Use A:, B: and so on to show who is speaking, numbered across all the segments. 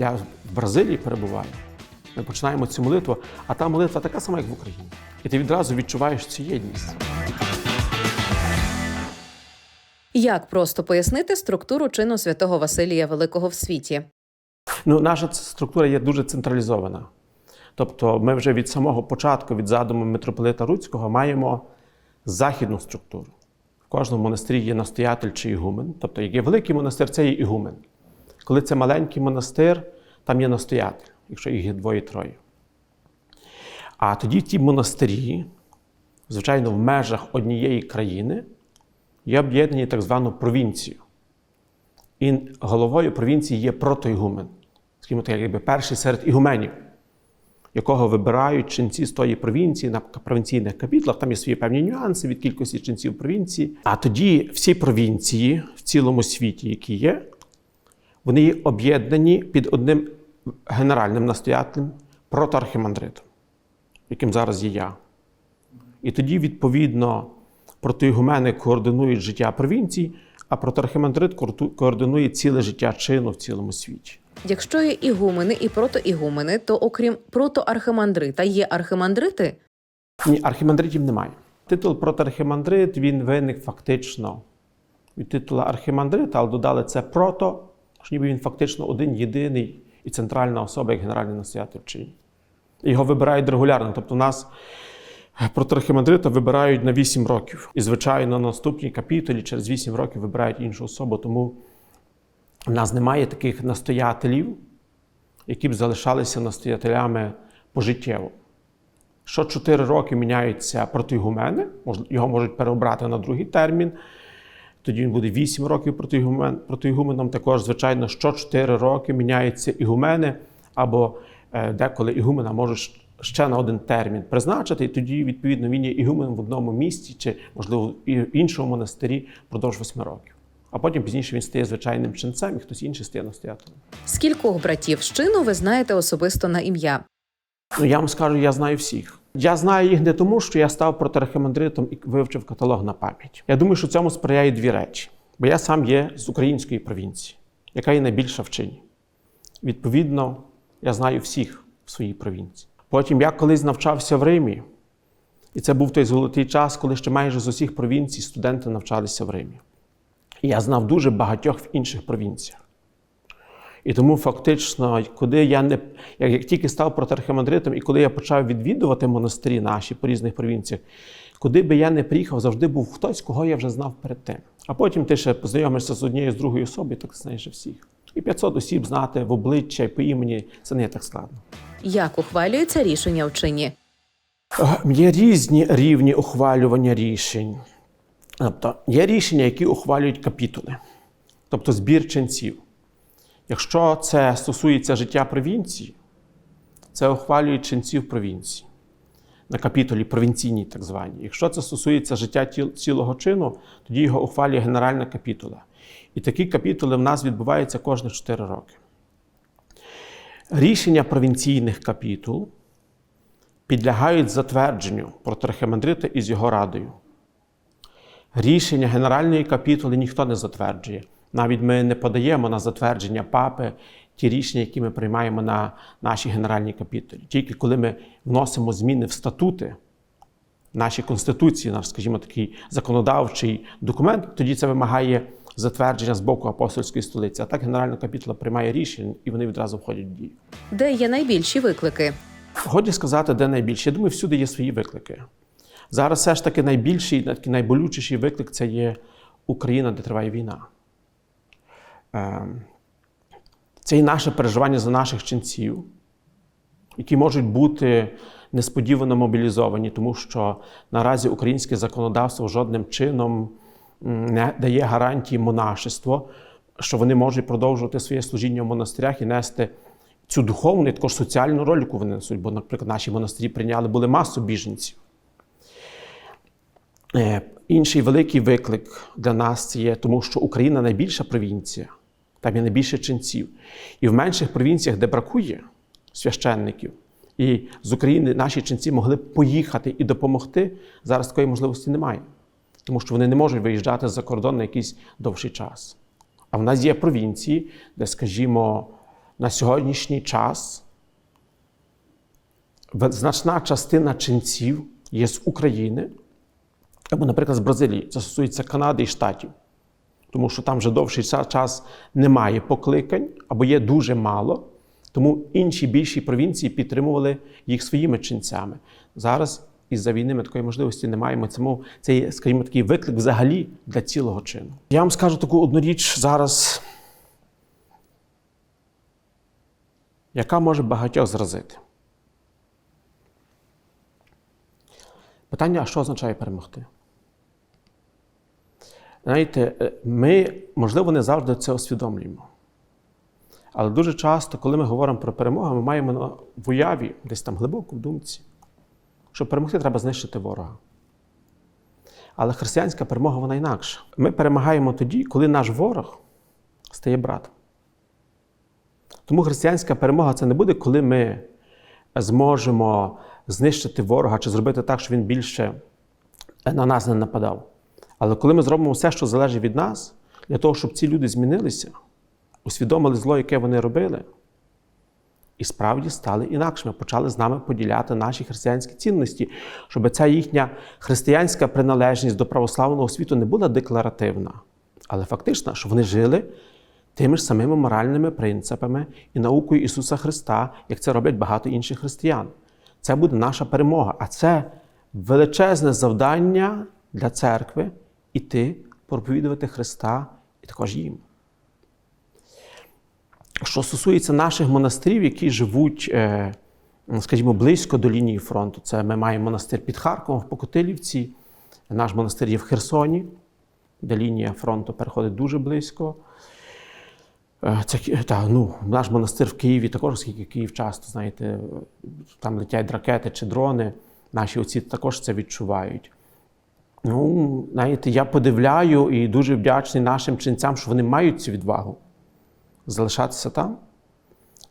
A: я в Бразилії перебуваю. Ми починаємо цю молитву, а та молитва така сама, як в Україні. І ти відразу відчуваєш цю єдність.
B: Як просто пояснити структуру чину святого Василія Великого в світі?
A: Ну, наша структура є дуже централізована. Тобто, ми вже від самого початку, від задуму митрополита Руцького, маємо західну структуру. В кожному монастирі є настоятель чи ігумен. Тобто, як є великий монастир, це є ігумен. Коли це маленький монастир, там є настоятель, якщо їх є двоє-троє. А тоді ті монастирі, звичайно, в межах однієї країни, є об'єднані так звану провінцію. І головою провінції є протоігумен, скажімо так, якби перший серед ігуменів, якого вибирають ченці з тої провінції на провінційних капітлах. Там є свої певні нюанси від кількості ченців провінції. А тоді всі провінції в цілому світі, які є, вони є об'єднані під одним генеральним настоятелем протоархімандритом, яким зараз є я. І тоді, відповідно, протоігумени координують життя провінцій, а протоархімандрит координує ціле життя чину в цілому світі.
B: Якщо є ігумени і протоігумени, то окрім протоархимандрита є архимандрити?
A: Ні, архімандритів немає. Титул протоархімандрит він виник фактично від титула архімандрита, але додали це прото, що ніби він фактично один єдиний і центральна особа, як генеральний настоятель вчені. Його вибирають регулярно. Тобто, нас протоархімандрита вибирають на 8 років. І, звичайно, на наступній капітолі через 8 років вибирають іншу особу. Тому в нас немає таких настоятелів, які б залишалися настоятелями пожиттєво. Що 4 роки міняються протиігумени, мож- його можуть переобрати на другий термін. Тоді він буде 8 років протиігумен, протиігуменом. Також, звичайно, що 4 роки міняються ігумени, або е, деколи ігумена можуть ще на один термін призначити, і тоді, відповідно, він є ігуменом в одному місці чи, можливо, в іншому монастирі впродовж 8 років. А потім пізніше він стає звичайним ченцем, і хтось інший стає настоятелем.
B: Скількох братів з чину ви знаєте особисто на ім'я?
A: Ну, я вам скажу, я знаю всіх. Я знаю їх не тому, що я став протоархимандритом і вивчив каталог на пам'ять. Я думаю, що цьому сприяють дві речі. Бо я сам є з української провінції, яка є найбільша в чині. Відповідно, я знаю всіх в своїй провінції. Потім я колись навчався в Римі, і це був той золотий час, коли ще майже з усіх провінцій студенти навчалися в Римі. І я знав дуже багатьох в інших провінціях. І тому фактично, куди я не як, як тільки став протархимандритом, і коли я почав відвідувати монастирі наші по різних провінціях, куди би я не приїхав, завжди був хтось, кого я вже знав перед тим. А потім ти ще познайомишся з однією з другою особою, так знаєш всіх. І 500 осіб знати в обличчя і по імені це не так складно.
B: Як ухвалюється рішення в чині?
A: Е, Є різні рівні ухвалювання рішень. Тобто є рішення, які ухвалюють капітули, тобто збір ченців. Якщо це стосується життя провінції, це ухвалюють ченців провінції на капітолі провінційній, так звані. Якщо це стосується життя цілого чину, тоді його ухвалює Генеральна капітула. І такі капітули в нас відбуваються кожні 4 роки. Рішення провінційних капітул підлягають затвердженню протрахимандрита із його радою. Рішення Генеральної капітули ніхто не затверджує. Навіть ми не подаємо на затвердження папи ті рішення, які ми приймаємо на нашій Генеральній капітулі. Тільки коли ми вносимо зміни в статути нашій Конституції, наш, скажімо, такий законодавчий документ, тоді це вимагає затвердження з боку апостольської столиці. А так Генеральна капітула приймає рішення і вони відразу входять в дію.
B: Де є найбільші виклики?
A: Годі сказати, де найбільше. Я думаю, всюди є свої виклики. Зараз все ж таки найбільший, найболючіший виклик це є Україна, де триває війна. Ем, Це і наше переживання за наших ченців, які можуть бути несподівано мобілізовані, тому що наразі українське законодавство жодним чином не дає гарантії монашество, що вони можуть продовжувати своє служіння в монастирях і нести цю духовну і також соціальну роль, яку вони несуть. Бо, наприклад, наші монастирі прийняли були масу біженців. Е, Інший великий виклик для нас це є, тому що Україна найбільша провінція, там є найбільше ченців. І в менших провінціях, де бракує священників, і з України наші ченці могли б поїхати і допомогти, зараз такої можливості немає, тому що вони не можуть виїжджати за кордон на якийсь довший час. А в нас є провінції, де, скажімо, на сьогоднішній час значна частина ченців є з України, або, наприклад, з Бразилії. Це стосується Канади і Штатів. Тому що там вже довший час немає покликань, або є дуже мало. Тому інші більші провінції підтримували їх своїми ченцями. Зараз із-за війни ми такої можливості не маємо. Тому це є, скажімо, такий виклик взагалі для цілого чину. Я вам скажу таку одну річ зараз, яка може багатьох зразити. Питання, а що означає перемогти? Знаєте, е, ми, можливо, не завжди це усвідомлюємо. Але дуже часто, коли ми говоримо про перемогу, ми маємо в уяві, десь там глибоко в думці, що перемогти треба знищити ворога. Але християнська перемога вона інакша. Ми перемагаємо тоді, коли наш ворог стає братом. Тому християнська перемога це не буде, коли ми зможемо знищити ворога чи зробити так, щоб він більше на нас не нападав. Але коли ми зробимо все, що залежить від нас, для того, щоб ці люди змінилися, усвідомили зло, яке вони робили, і справді стали інакшими, почали з нами поділяти наші християнські цінності, щоб ця їхня християнська приналежність до православного світу не була декларативна, але фактична, що вони жили тими ж самими моральними принципами і наукою Ісуса Христа, як це роблять багато інших християн. Це буде наша перемога. А це величезне завдання для церкви іти проповідувати Христа і також їм. Що стосується наших монастирів, які живуть, е, скажімо, близько до лінії фронту, це ми маємо монастир під Харковом в Покотилівці, наш монастир є в Херсоні, де лінія фронту переходить дуже близько. Е, Це та, ну, наш монастир в Києві також, оскільки Київ часто, знаєте, там летять ракети чи дрони, наші отці також це відчувають. Ну, знаєте, я подивляю і дуже вдячний нашим ченцям, що вони мають цю відвагу залишатися там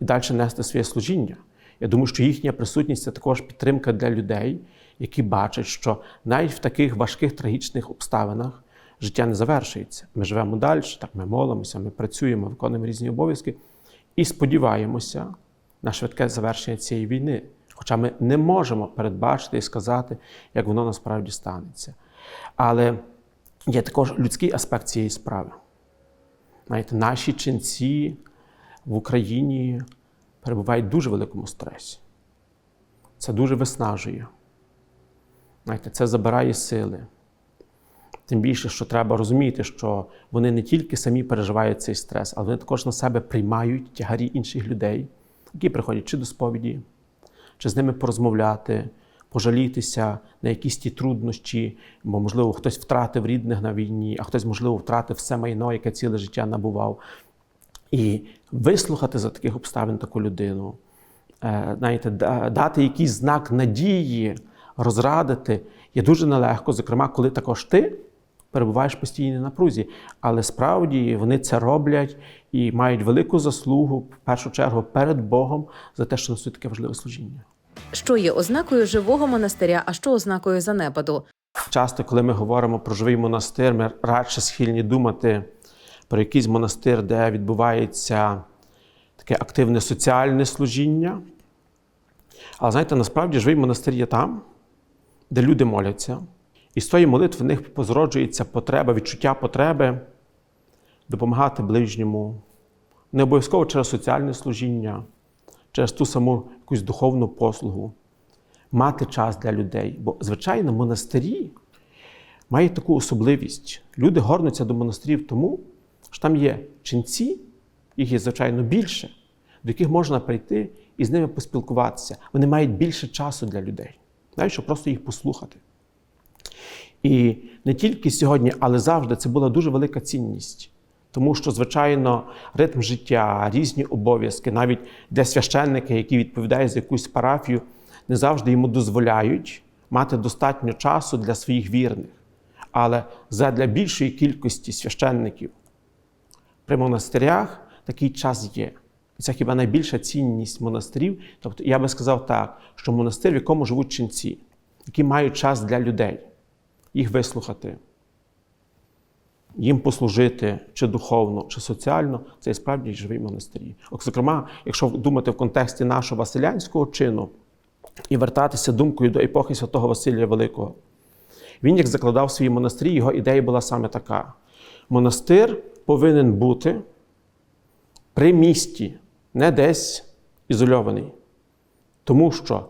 A: і далі нести своє служіння. Я думаю, що їхня присутність це також підтримка для людей, які бачать, що навіть в таких важких трагічних обставинах життя не завершується. Ми живемо далі, так ми молимося, ми працюємо, виконуємо різні обов'язки і сподіваємося на швидке завершення цієї війни. Хоча ми не можемо передбачити і сказати, як воно насправді станеться. Але є також людський аспект цієї справи. Знаєте, наші ченці в Україні перебувають в дуже великому стресі. Це дуже виснажує. Знаєте, це забирає сили. Тим більше, що треба розуміти, що вони не тільки самі переживають цей стрес, але вони також на себе приймають тягарі інших людей, які приходять чи до сповіді, чи з ними порозмовляти, пожалітися на якісь ті труднощі, бо, можливо, хтось втратив рідних на війні, а хтось, можливо, втратив все майно, яке ціле життя набував. І вислухати за таких обставин таку людину, е, знаєте, дати якийсь знак надії, розрадити є дуже нелегко, зокрема, коли також ти перебуваєш в постійній напрузі. Але справді вони це роблять і мають велику заслугу, в першу чергу, перед Богом за те, що несуть таке важливе служіння.
B: Що є ознакою живого монастиря, а що ознакою занепаду?
A: Часто, коли ми говоримо про живий монастир, ми радше схильні думати про якийсь монастир, де відбувається таке активне соціальне служіння. Але знаєте, насправді живий монастир є там, де люди моляться, і з тої молитви в них позроджується потреба, відчуття потреби допомагати ближньому, не обов'язково через соціальне служіння, через ту саму якусь духовну послугу мати час для людей. Бо, звичайно, монастирі мають таку особливість. Люди горнуться до монастирів тому, що там є ченці, їх є, звичайно, більше, до яких можна прийти і з ними поспілкуватися. Вони мають більше часу для людей, навіть щоб просто їх послухати. І не тільки сьогодні, але завжди це була дуже велика цінність. Тому що, звичайно, ритм життя, різні обов'язки, навіть для священника, який відповідає за якусь парафію, не завжди йому дозволяють мати достатньо часу для своїх вірних. Але задля більшої кількості священників при монастирях такий час є. І це хіба найбільша цінність монастирів. Тобто, я би сказав так, що монастир, в якому живуть ченці, які мають час для людей, їх вислухати, їм послужити чи духовно, чи соціально, це і справді живі монастирі. Зокрема, якщо думати в контексті нашого Василянського чину і вертатися думкою до епохи святого Василія Великого, він як закладав свої монастирі, його ідея була саме така: монастир повинен бути при місті, не десь ізольований. Тому що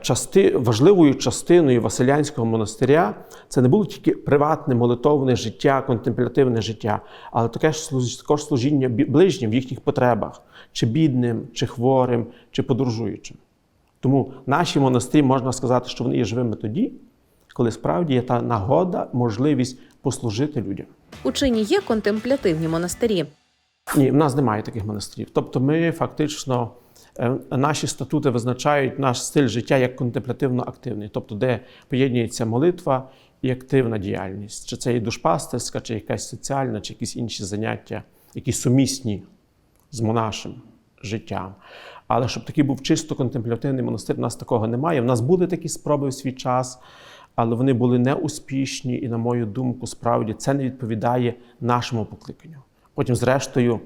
A: части, важливою частиною Василянського монастиря це не було тільки приватне молитовне життя, контемплятивне життя, але таке ж також служіння ближнім в їхніх потребах, чи бідним, чи хворим, чи подорожуючим. Тому наші монастирі можна сказати, що вони є живими тоді, коли справді є та нагода, можливість послужити людям.
B: У чині є контемплятивні монастирі.
A: Ні, в нас немає таких монастирів. Тобто, ми фактично е, наші статути визначають наш стиль життя як контемплятивно активний, тобто, де поєднується молитва і активна діяльність. Чи це і душпастерська, чи якась соціальна, чи якісь інші заняття, які сумісні з монашим життям. Але щоб такий був чисто контемплятивний монастир, у нас такого немає. У нас були такі спроби в свій час, але вони були неуспішні, і, на мою думку, справді це не відповідає нашому покликанню. Потім, зрештою,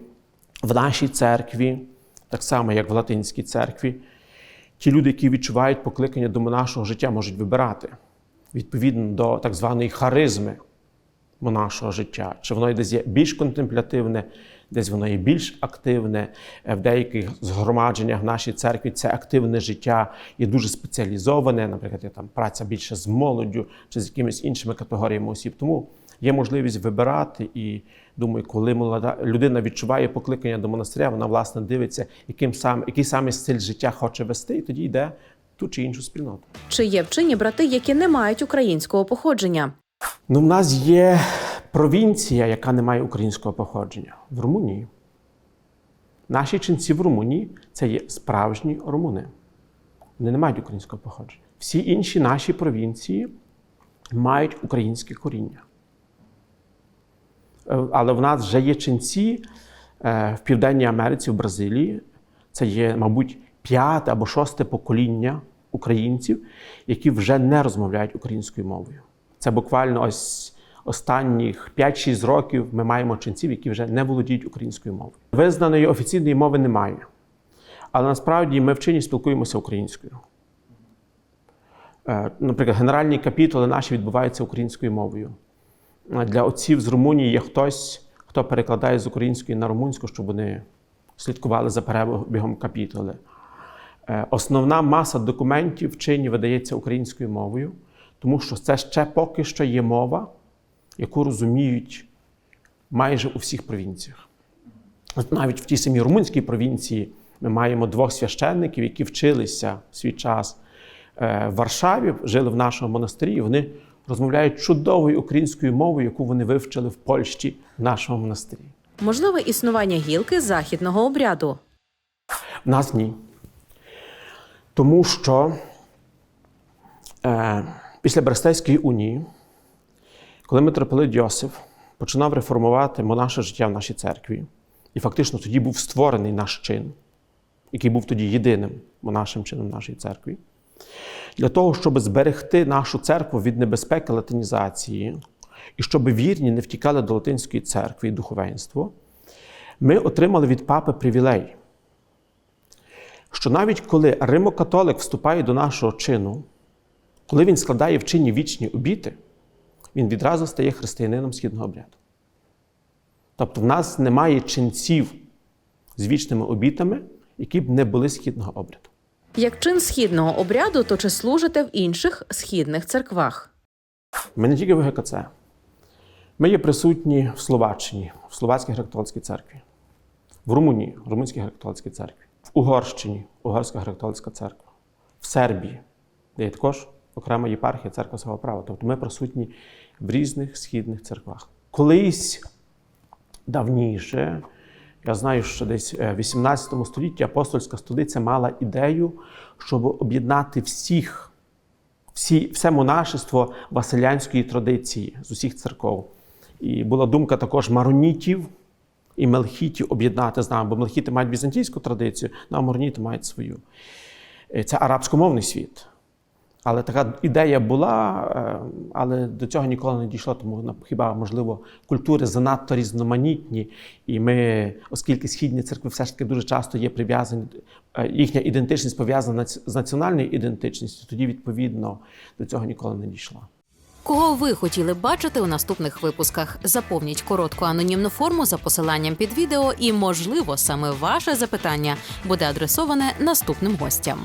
A: в нашій церкві, так само як в латинській церкві, ті люди, які відчувають покликання до монашого життя, можуть вибирати відповідно до так званої харизми монашого життя. Чи воно десь є більш контемплятивне, десь воно є більш активне. Е, В деяких згромадженнях в нашій церкві це активне життя є дуже спеціалізоване, наприклад, там праця більше з молоддю чи з якимись іншими категоріями осіб. Тому є можливість вибирати і думаю, коли молода людина відчуває покликання до монастиря, вона власне дивиться, яким сам, який саме стиль життя хоче вести, і тоді йде в ту чи іншу спільноту.
B: Чи є в чині брати, які не мають українського походження?
A: Ну, в нас є провінція, яка не має українського походження в Румунії. Наші ченці в Румунії це є справжні румуни. Вони не мають українського походження. Всі інші наші провінції мають українське коріння. Е, Але в нас вже є ченці е, в Південній Америці, в Бразилії. Це є, мабуть, п'яте або шосте покоління українців, які вже не розмовляють українською мовою. Це буквально ось останніх 5-6 років ми маємо ченців, які вже не володіють українською мовою. Визнаної офіційної мови немає. Але насправді ми вчені спілкуємося українською. Е, Наприклад, генеральні капітули наші відбуваються українською мовою. Е, Для отців з Румунії є хтось, хто перекладає з української на румунську, щоб вони слідкували за перебігом капітули. Е, Основна маса документів в чині видається українською мовою, тому що це ще поки що є мова, яку розуміють майже у всіх провінціях. Навіть в тій самій румунській провінції ми маємо двох священників, які вчилися в свій час е, в Варшаві, жили в нашому монастирі, і вони розмовляють чудовою українською мовою, яку вони вивчили в Польщі в нашому монастирі.
B: Можливе існування гілки західного обряду.
A: В нас ні. Тому що е, після Брестейської унії, коли митрополит Йосиф починав реформувати монаше життя в нашій церкві, і фактично тоді був створений наш чин, який був тоді єдиним монашим чином нашої церкви, для того, щоб зберегти нашу церкву від небезпеки латинізації, і щоб вірні не втікали до латинської церкви і духовенство, ми отримали від папи привілей що навіть коли римокатолик вступає до нашого чину, коли він складає в чині вічні обіти, він відразу стає християнином східного обряду. Тобто в нас немає ченців з вічними обітами, які б не були східного обряду.
B: Як чин східного обряду, то чи служите в інших східних церквах?
A: Ми не тільки в ГКЦ. Ми є присутні в Словаччині, в Словацькій греко-католицькій церкві, в Румунії, в Румунській греко-католицькій церкві, в Угорщині, Угорська греко-католицька церква, в Сербії, де є також окрема єпархія церква свого права. Тобто ми присутні в різних східних церквах. Колись давніше, я знаю, що десь е, в 18 столітті апостольська столиця мала ідею, щоб об'єднати всіх всі, все монашество василянської традиції з усіх церков. І була думка також маронітів і мелхітів об'єднати з нами, бо мелхіти мають візантійську традицію, а мароніти мають свою. Е, Це арабськомовний світ. Але така ідея була, е, але до цього ніколи не дійшло, тому хіба можливо культури занадто різноманітні, і ми, оскільки східні церкви все ж таки дуже часто є прив'язані, е, їхня ідентичність пов'язана з національною ідентичністю, тоді відповідно до цього ніколи не дійшла.
B: Кого ви хотіли бачити у наступних випусках? Заповніть коротку анонімну форму за посиланням під відео, і, можливо, саме ваше запитання буде адресоване наступним гостям.